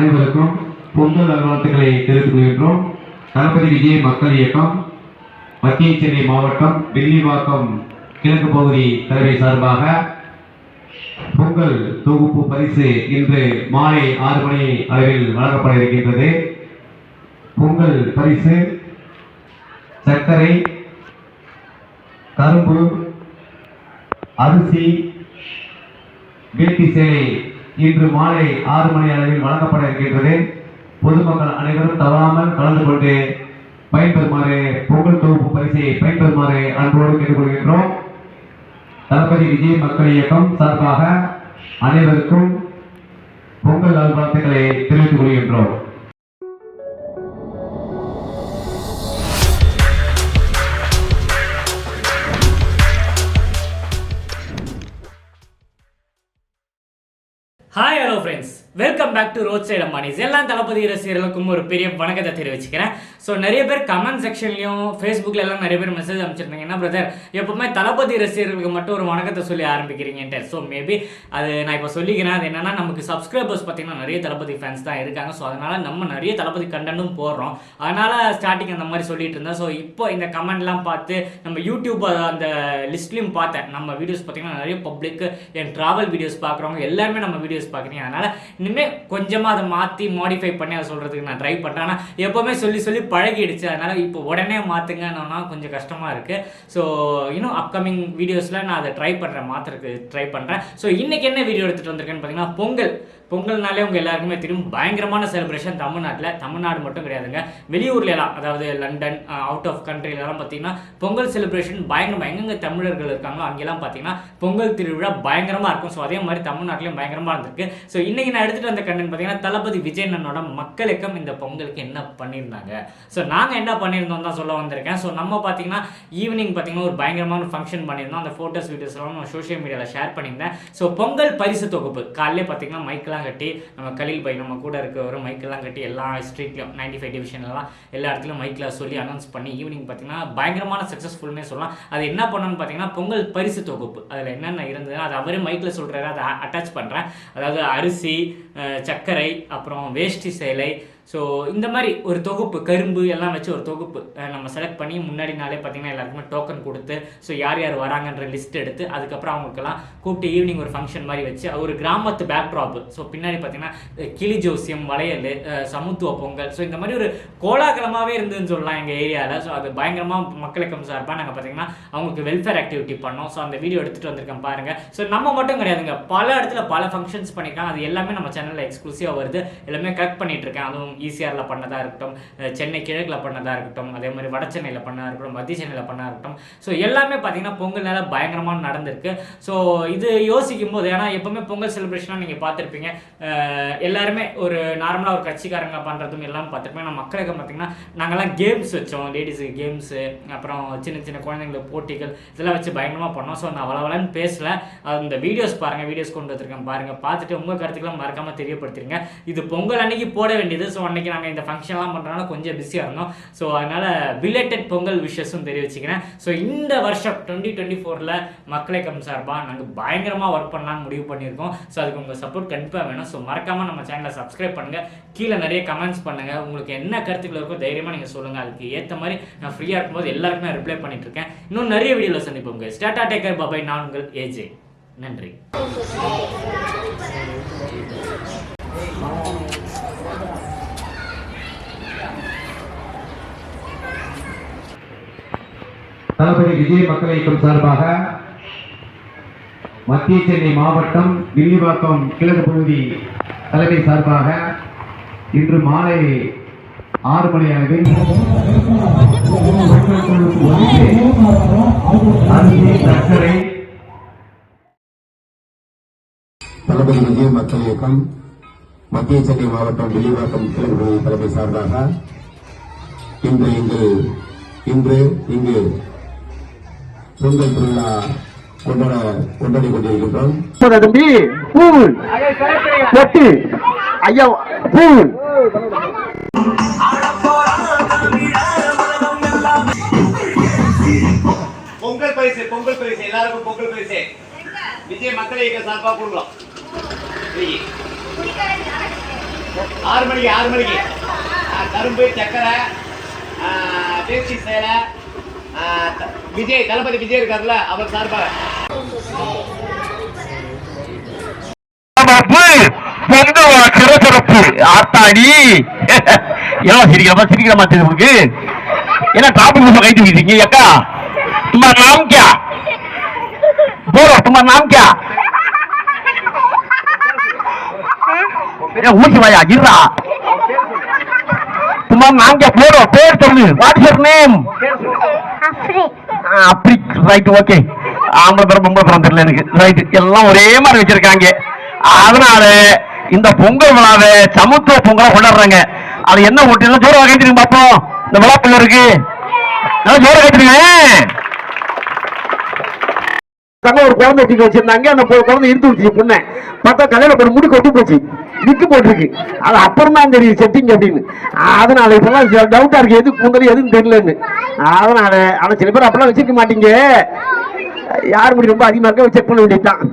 அனைவருக்கும் பொங்கல் நல்வாழ்த்துக்களை தெரிவித்துக் கொள்கின்றோம். தளபதி விஜய் மக்கள் இயக்கம் மத்திய சென்னை மாவட்டம் வில்லிவாக்கம் கிழக்கு பகுதி தலைமை சார்பாக பொங்கல் தொகுப்பு பரிசு இன்று மாலை ஆறு மணி அளவில் வழங்கப்பட இருக்கின்றது. பொங்கல் பரிசு சர்க்கரை கரும்பு அரிசி வேட்டி சேலை இன்று மாலை ஆறு மணி அளவில் வழங்கப்பட இருக்கின்றது பொதுமக்கள் அனைவரும் தவறாமல் கலந்து கொண்டு பயன்பெறுமாறு பொங்கல் தொகுப்பு பரிசை பயன்பெறுமாறு அன்போடு கேட்டுக்கொள்கின்றோம். தளபதி விஜய் மக்கள் இயக்கம் சார்பாக அனைவருக்கும் பொங்கல் நல்வாழ்த்துக்களை தெரிவித்துக் கொள்கின்றோம். Welcome back to road side Ambanis எல்லாம் தளபதி ரசிகர்களுக்கும் ஒரு பெரிய வணக்கத்தை தெரிவிச்சுக்கிறேன். ஸோ நிறைய பேர் கமெண்ட் செக்ஷன்லையும் ஃபேஸ்புக்கில் எல்லாம் நிறைய பேர் மெசேஜ் அனுப்பிச்சிருந்தாங்க. என்ன பிரதர் எப்பவுமே தளபதி ரசிகர்களுக்கு மட்டும் ஒரு வணக்கத்தை சொல்லி ஆரம்பிக்கிறீங்கன்ட்டு. ஸோ மேபி அது நான் இப்போ சொல்லிக்கிறேன். அது என்னன்னா நமக்கு சப்ஸ்கிரைபர்ஸ் பார்த்தீங்கன்னா நிறைய தளபதி ஃபேன்ஸ் தான் இருக்காங்க. ஸோ அதனால நம்ம நிறைய தளபதி கண்டனும் போடுறோம். அதனால ஸ்டார்டிங் அந்த மாதிரி சொல்லிட்டு இருந்தேன். ஸோ இப்போ இந்த கமெண்ட்லாம் பார்த்து நம்ம யூடியூப் அந்த லிஸ்ட்லையும் பார்த்தேன். நம்ம வீடியோஸ் பார்த்தீங்கன்னா நிறைய பப்ளிக் என் ட்ராவல் வீடியோஸ் பார்க்குறவங்க எல்லாருமே நம்ம வீடியோஸ் பார்க்குறீங்க. அதனால் இனிமேல் கொஞ்சமாக அதை மாற்றி மாடிஃபை பண்ணி அதை சொல்கிறதுக்கு நான் ட்ரை பண்ணுறேன் ஆனால் எப்போவுமே சொல்லி சொல்லி பழகிடுச்சு. அதனால் இப்போ உடனே மாற்றுங்கன்னா கொஞ்சம் கஷ்டமாக இருக்குது ஸோ இன்னும் அப்கமிங் வீடியோஸில் நான் அதை ட்ரை பண்ணுறேன் மாற்றுறதுக்கு ட்ரை பண்ணுறேன் ஸோ இன்றைக்கி என்ன வீடியோ எடுத்துகிட்டு வந்திருக்கேன்னு பார்த்தீங்கன்னா பொங்கல். பொங்கல்னாலே உங்கள் எல்லாருக்குமே தெரியும் பயங்கரமான செலிப்ரேஷன் தமிழ்நாட்டில். தமிழ்நாடு மட்டும் கிடையாதுங்க. வெளியூர்ல எல்லாம் அதாவது லண்டன் அவுட் ஆஃப் கண்ட்ரிலலாம் பார்த்தீங்கன்னா பொங்கல் செலிப்ரேஷன் பயங்கரமாக எங்கெங்க தமிழர்கள் இருக்காங்களோ அங்கெல்லாம் பார்த்தீங்கன்னா பொங்கல் திருவிழா பயங்கரமாக இருக்கும். ஸோ அதே மாதிரி தமிழ்நாட்டிலையும் பயங்கரமாக இருந்திருக்கு. ஸோ இன்றைக்கி நான் எடுத்துகிட்டு வந்த கண்டென்ட் பார்த்தீங்கன்னா தளபதி விஜயனனோட மக்களுக்கும் இந்த பொங்கலுக்கு என்ன பண்ணியிருந்தாங்க? ஸோ நாங்கள் என்ன பண்ணியிருந்தோம் தான் சொல்ல வந்திருக்கேன். ஸோ நம்ம பார்த்தீங்கன்னா ஈவினிங் பார்த்தீங்கன்னா ஒரு பயங்கரமான ஃபங்க்ஷன் பண்ணியிருந்தோம். அந்த ஃபோட்டோஸ் வீடியோஸ்லாம் நான் சோஷியல் மீடியாவில் ஷேர் பண்ணியிருந்தேன். ஸோ பொங்கல் பரிசு தொகுப்பு. காலையில் பார்த்தீங்கன்னா மைக்கெல்லாம் கட்டி நம்ம கலில் பை நம்ம கூட இருக்கிற மைக்கெல்லாம் கட்டி எல்லா ஸ்ட்ரீட்லையும் நைன்டி ஃபைவ் டிவிஷன்லாம் எல்லா இடத்துலையும் மைக்கில் சொல்லி அனௌன்ஸ் பண்ணி ஈவினிங் பார்த்தீங்கன்னா பயங்கரமான சக்ஸஸ்ஃபுல்னே சொல்லலாம். அது என்ன பண்ணணும்னு பார்த்தீங்கன்னா பொங்கல் பரிசு தொகுப்பு. அதில் என்னென்ன இருந்ததுன்னா அது அவரே மைக்கில் சொல்கிறாரு அதை அட்டாச் பண்ணுறேன் அதாவது அரிசி சர்க்கரை அப்புறம் வேஷ்டி சேலை. ஸோ இந்த மாதிரி ஒரு தொகுப்பு கரும்பு எல்லாம் வச்சு ஒரு தொகுப்பு நம்ம செலக்ட் பண்ணி முன்னாடி நாளே பார்த்தீங்கன்னா எல்லாருக்குமே டோக்கன் கொடுத்து ஸோ யார் யார் வராங்கன்ற லிஸ்ட் எடுத்து அதுக்கப்புறம் அவங்களுக்கெல்லாம் கூப்பிட்டு ஈவினிங் ஒரு ஃபங்க்ஷன் மாதிரி வச்சு ஒரு கிராமத்து பேக்ட்ராப் ஸோ பின்னாடி பார்த்தீங்கன்னா கிளி ஜோசியம் வளையல் சமத்துவ பொங்கல். ஸோ இந்த மாதிரி ஒரு கோலாகலமாகவே இருந்ததுன்னு சொல்லலாம் எங்கள் ஏரியாவில் ஸோ அது பயங்கரமாக மக்களுக்கும் சார்பாக நாங்கள் பார்த்தீங்கன்னா அவங்களுக்கு வெல்ஃபேர் ஆக்டிவிட்டி பண்ணோம். ஸோ அந்த வீடியோ எடுத்துகிட்டு வந்திருக்கேன் பாருங்கள் ஸோ நம்ம மட்டும் கிடையாதுங்க. பல இடத்துல பல ஃபங்க்ஷன்ஸ் பண்ணியிருக்காங்க. அது எல்லாமே நம்ம சேனலில் எக்ஸ்க்ளூசிவாக வருது. எல்லாமே கரெக்ட் பண்ணிகிட்ருக்கேன் இருக்கேன். அதுவும் ஈசிஆரில் பண்ணதாக இருக்கட்டும் சென்னை கிழக்கில் பண்ணதாக இருக்கட்டும் அதே மாதிரி வட சென்னையில் பண்ணதாக இருக்கட்டும் மத்திய சென்னையில் பண்ணதாக இருக்கட்டும். ஸோ எல்லாமே பார்த்தீங்கன்னா பொங்கல் நல்லா பயங்கரமாக நடந்திருக்கு. ஸோ இது யோசிக்கும் போது ஏன்னா எப்போவுமே பொங்கல் செலிப்ரேஷனாக நீங்கள் பார்த்துருப்பீங்க. எல்லாருமே ஒரு நார்மலாக ஒரு கட்சிக்காரங்க பண்ணுறதும் எல்லாம் பார்த்துருப்பீங்க நம்ம மக்களுக்கு பார்த்தீங்கன்னா நாங்கள்லாம் கேம்ஸ் வச்சோம். லேடிஸுக்கு கேம்ஸு அப்புறம் சின்ன சின்ன குழந்தைங்களுக்கு போட்டிகள் இதெல்லாம் வச்சு பயங்கரமாக பண்ணோம். ஸோ நான் வளவலன்னு பேசல. அந்த வீடியோஸ் பாருங்கள் வீடியோஸ் கொண்டு வந்திருக்கேன் பாருங்கள் பார்த்துட்டு உங்கள் கருத்துக்கெல்லாம் மறக்காமல் தெரியப்படுத்திருங்க. இது பொங்கல் அன்னைக்கு போட வேண்டியது. ஸோ அன்னைக்கு நாங்கள் இந்த ஃபங்க்ஷன்லாம் பண்ணுறதுனால கொஞ்சம் பிஸியாக இருந்தோம். ஸோ அதனால் பிலேட்டட் பொங்கல் விஷஸும் தெரிவிச்சுக்கிறேன். ஸோ இந்த வருஷம் டுவெண்ட்டி டுவெண்ட்டி ஃபோரில் மக்களை கம் சார்பாக நாங்கள் பயங்கரமாக ஒர்க் பண்ணலாம்னு முடிவு பண்ணியிருக்கோம். ஸோ அதுக்கு உங்கள் சப்போர்ட் கண்டிப்பாக வேணும். ஸோ மறக்காமல் நம்ம சேனலை சப்ஸ்கிரைப் பண்ணுங்கள் கீழே நிறைய கமெண்ட்ஸ் பண்ணுங்கள் உங்களுக்கு என்ன கருத்துக்கள் இருக்கோ தைரியமாக நீங்கள் சொல்லுங்கள் அதுக்கு ஏற்ற மாதிரி நான் ஃப்ரீயாக இருக்கும்போது எல்லாருக்குமே ரிப்ளை பண்ணிட்டு இருக்கேன். இன்னும் நிறைய வீடியோவில் சந்திப்போம் ஸ்டாட்டா டேக்கர் பாபாய் நான் உங்கள் ஏஜே நன்றி. தளபதி விஜய் மக்கள் இயக்கம் சார்பாக மத்திய சென்னை மாவட்டம் வில்லிவாக்கம் கிழக்கு பகுதி தலைமை சார்பாக இன்று மாலை ஆறு மணி அளவில் சர்க்கரை தளபதி விஜய் மக்கள் இயக்கம் மத்திய சென்னை மாவட்டம் வில்லிவாக்கம் கிழக்கு பகுதி தலைமை சார்பாக இன்று இங்கு இன்று இங்கு பொங்கல் திருவிழா கொண்டாட கொண்டாடி கொண்டிருக்கின்றோம் தம்பி பூல் எட்டு ஐயா பூல் பொங்கல் பரிசு பொங்கல் பரிசு எல்லாருக்கும் பொங்கல் பரிசு. விஜய் மக்கள் இயக்க சார்பா கொடுக்கலாம். ஆறு மணிக்கு ஆறு மணிக்கு. கரும்பு சக்கரை ஆ, தேர்ச்சி சேலை விஜய் தளபதி விஜய் இருக்காருல்ல அவர் சார்பாக பொங்கவா சிறசிறப்பு ஆத்தாடி எல்லாம் சிரிக்கிறமா சிரிக்கிறமா தெரியுது உங்களுக்கு என்ன டாப்பு முகம் கை தூக்கிட்டீங்க அக்கா तुम्हारा नाम क्या बोलो तुम्हारा नाम क्या ए, ஊசி வாயா இருடா तुम्हारा नाम क्या बोलो பேர் சொல்லு வாட் இஸ் நேம் அப்படி ரைட் ஓகே ஆம்பளை பேரும் பொம்பளை பேரும் தெரியல எனக்கு. ரைட் எல்லாம் ஒரே மாதிரி வச்சிருக்காங்க. அதனால இந்த பொங்கல் விழாவை சமத்துவ பொங்கலா கொண்டாடுறாங்க. அது என்ன ஓட்டு எல்லாம் ஜோர கைத்திருங்க பாப்போம். இந்த விழா பிள்ளருக்கு நல்லா ஜோர கைத்திருங்க தங்க ஒரு குழந்தை தூக்கி வச்சிருந்தாங்க அந்த பொ- குழந்தை இருந்து விடுச்சு பொண்ணை. பார்த்தா கதையில கொஞ்சம் முடி கொட்டி போச்சு. நிக்கு போட்டிருக்கு. அது அப்புறம் தான் தெரியும் செட்டிங் அப்படின்னு. அதனால இப்பெல்லாம் டவுட்டா இருக்கு. எது கூந்தல் எதுவும் தெரியலன்னு. அதனால ஆனா சில பேர் அப்பெல்லாம் வச்சிருக்க மாட்டீங்க. யார் முடி ரொம்ப அதிகமா இருக்க செக் பண்ண வேண்டியதுதான்.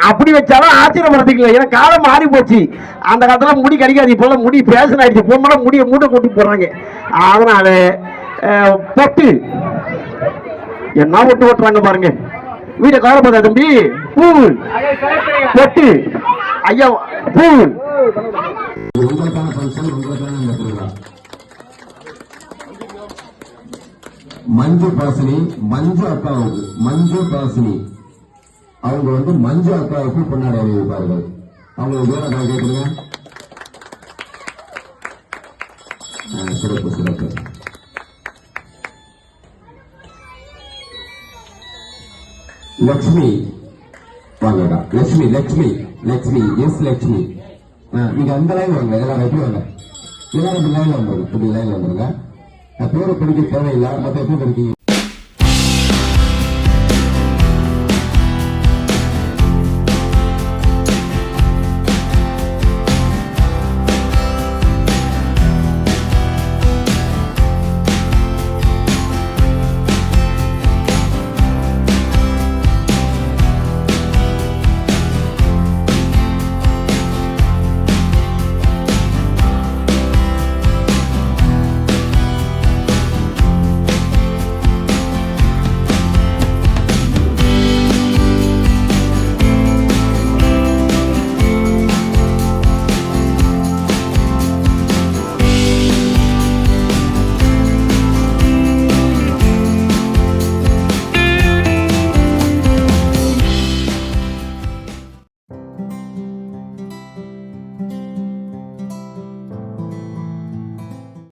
அப்படி வச்சாலும் ஆச்சரியப்படுறதுக்கு இல்லை ஏன்னா காலம் மாறி போச்சு. அந்த காலத்துல முடி கிடைக்காது. இப்பெல்லாம் முடி பேசன் ஆயிடுச்சு. பொம்பளை முடியை மூட்டை கொட்டி போடுறாங்க. அதனால பொட்டு. என்ன ஒட்டு ஓட்டுறாங்க பாருங்க. வீட்டை கார போதா தம்பி பூல் பொட்டு ஐயா பூல் மஞ்சு பாசினி மஞ்சு அக்காவுக்கு மஞ்சு பாசினி. அவங்க வந்து மஞ்சு அக்காவுக்கு பொன்னாடி அறிவிப்பார்கள் அவங்களுக்கு வேற அக்கா கேட்குறீங்க? சிறப்பு சிறப்பு. லக்ஷ்மி வாங்கடா லட்சுமி லட்சுமி லட்சுமி எஸ் லட்சுமி ஆ, நீங்க அந்த லைன் வாங்க. எல்லாரும் எப்படி வாங்க? எல்லாரும் இப்படி லைன்ல வந்துருங்க. இப்படி லைன்ல வந்துருங்க. நான் பேரை படிக்க தேவையில்லை. மற்ற எப்படி படிக்கீங்க